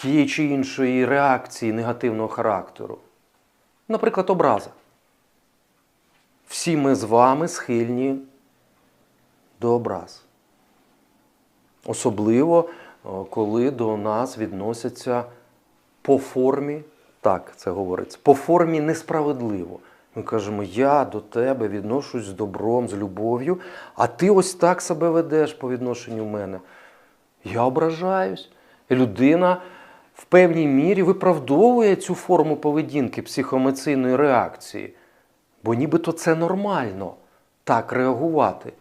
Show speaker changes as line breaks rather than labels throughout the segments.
тієї чи іншої реакції негативного характеру. Наприклад, образа. Всі ми з вами схильні до образ. Особливо, коли до нас відносяться по формі, так це говориться, по формі несправедливо. Ми кажемо, я до тебе відношусь з добром, з любов'ю, а ти ось так себе ведеш по відношенню мене. Я ображаюсь. Людина в певній мірі виправдовує цю форму поведінки психоемоційної реакції. Бо нібито це нормально так реагувати.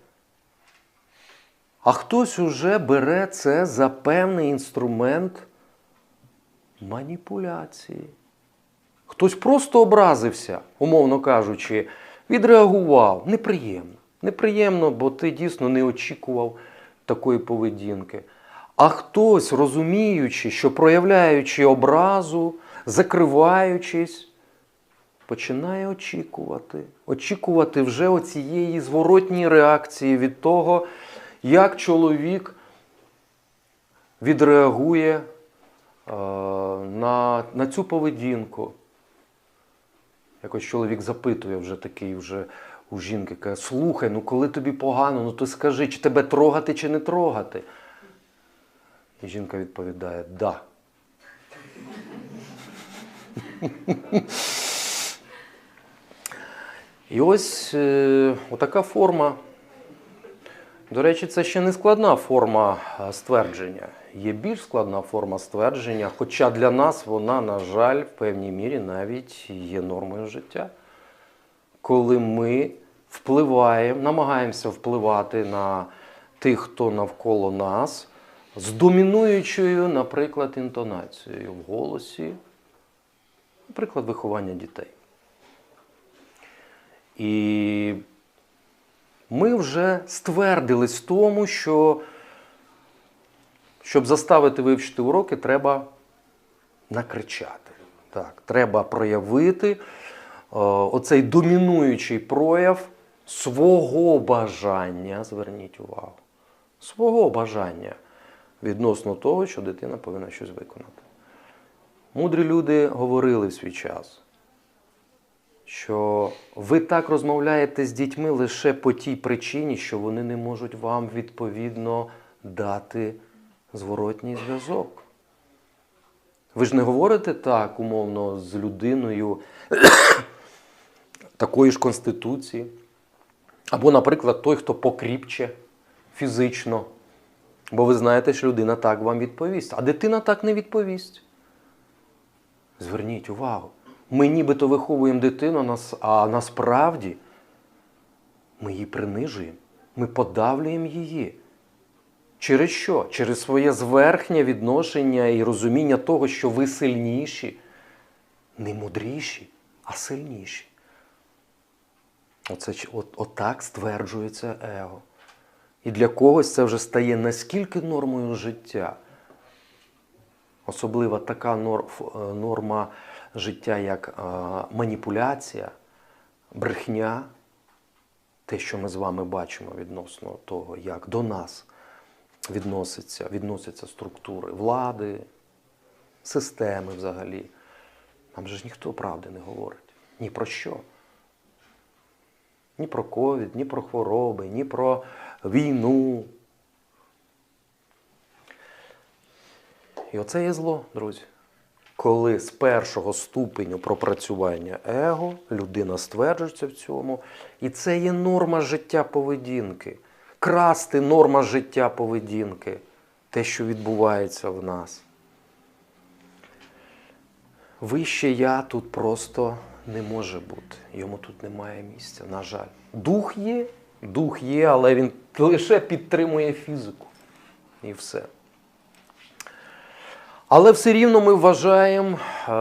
А хтось уже бере це за певний інструмент маніпуляції. Хтось просто образився, умовно кажучи, відреагував. Неприємно. Неприємно, бо ти дійсно не очікував такої поведінки. А хтось, розуміючи, що проявляючи образу, закриваючись, починає очікувати. Очікувати вже оцієї зворотньої реакції від того, як чоловік відреагує е, на, на цю поведінку. Якось чоловік запитує вже такий вже у жінки, каже, слухай, ну коли тобі погано, ну то скажи, чи тебе трогати, чи не трогати. І жінка відповідає да. І ось е, отака форма. До речі, це ще не складна форма е, ствердження. Є більш складна форма ствердження, хоча для нас вона, на жаль, в певній мірі навіть є нормою життя. Коли ми впливаємо, намагаємося впливати на тих, хто навколо нас, з домінуючою, наприклад, інтонацією в голосі, наприклад, виховання дітей. І ми вже ствердились в тому, що щоб заставити вивчити уроки, треба накричати. Так, треба проявити е, оцей домінуючий прояв свого бажання, зверніть увагу, свого бажання відносно того, що дитина повинна щось виконати. Мудрі люди говорили в свій час, що ви так розмовляєте з дітьми лише по тій причині, що вони не можуть вам відповідно дати зворотній зв'язок. Ви ж не говорите так, умовно, з людиною такої ж конституції. Або, наприклад, той, хто покріпче фізично. Бо ви знаєте, що людина так вам відповість, а дитина так не відповість. Зверніть увагу. Ми нібито виховуємо дитину, а насправді ми її принижуємо, ми подавлюємо її. Через що? Через своє зверхнє відношення і розуміння того, що ви сильніші, не мудріші, а сильніші. Оце, от, отак стверджується его. І для когось це вже стає наскільки нормою життя. Особливо така е, норма життя, як е, маніпуляція, брехня, те, що ми з вами бачимо відносно того, як до нас відносяться, відносяться структури влади, системи взагалі. Нам же ж ніхто правди не говорить. Ні про що. Ні про ковід, ні про хвороби, ні про війну. І оце є зло, друзі. Коли з першого ступеню пропрацювання его людина стверджується в цьому, і це є норма життя поведінки. Красти норма життя поведінки, те, що відбувається в нас. Вище я тут просто не може бути. Йому тут немає місця, на жаль. Дух є, дух є, але він лише підтримує фізику. І все. Але все рівно ми вважаємо. е,